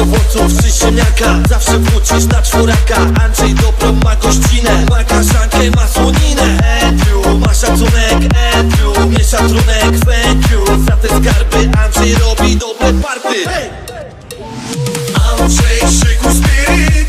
owoców czy ziemniaka Zawsze wrócisz na czworaka Andrzej Dobro ma gościnę Ma kaszankę, ma słoninę. Andrew ma szacunek Andrew nie szacunek Thank za te skarby Andrzej robi dobre party. Andrzej szyku spirit.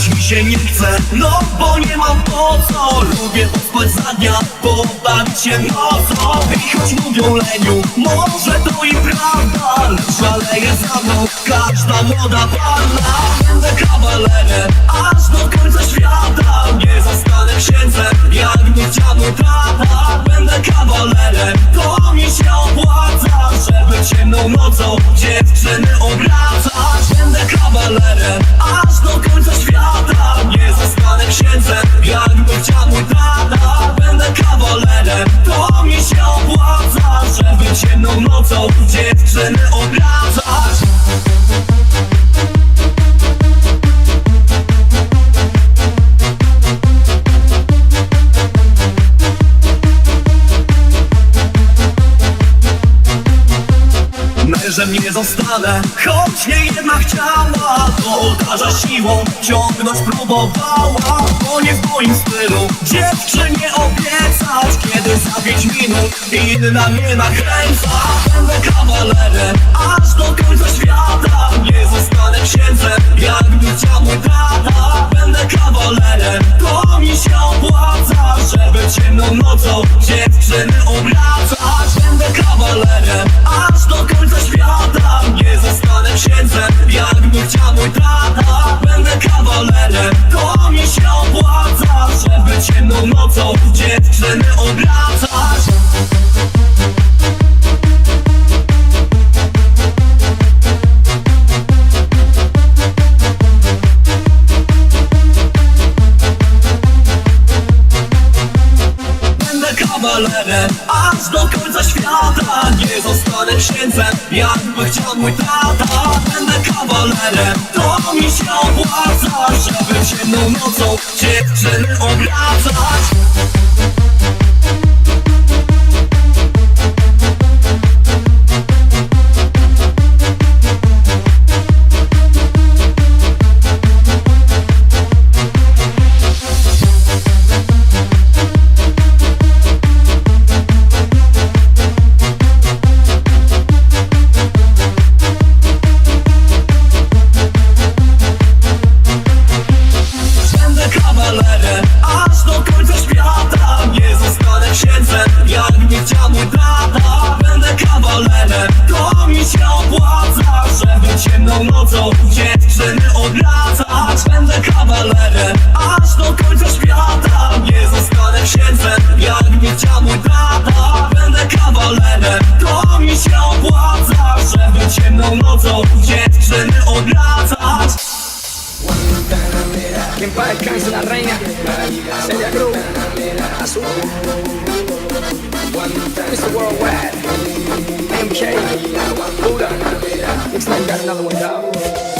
Budzić mi się nie chce, no bo nie mam po co. Lubię pospać za dnia, pobawić się nocą I choć mówią leniu, może to i prawda Szaleje za mną każda młoda panna. Będę kawalerem, aż do końca świata. Nie zastanę księdze, jak mnie dziadu tata Będę kawalerem, to mi się opłaca Żeby ciemną nocą dziewczynę zostanę Choć nie jedna chciała Do ołtarza siłą ciągnąć próbowała. Bo nie w moim stylu Dziewczynie obiecać Kiedy za pięć minut inna mnie nakręca. Będę kawalerem aż do końca świata Nie zostanę księdzem jak bycia mój brat kawalerem. To mi się opłaca, żeby ciemną nocą się w krzyny obracać Będę kawalerem, aż do końca świata Nie zostanę cholerę Aż do końca świata Nie zostanę księdzem. Jakby chciał mój tata Będę kawalerem. To mi się opłaca Żeby ciemną nocą dziewczyny obracać. yolları Celia Cruz, Azul, Mr. Worldwide, MK, Buddha. It's like we got another one down.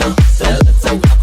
So let's go.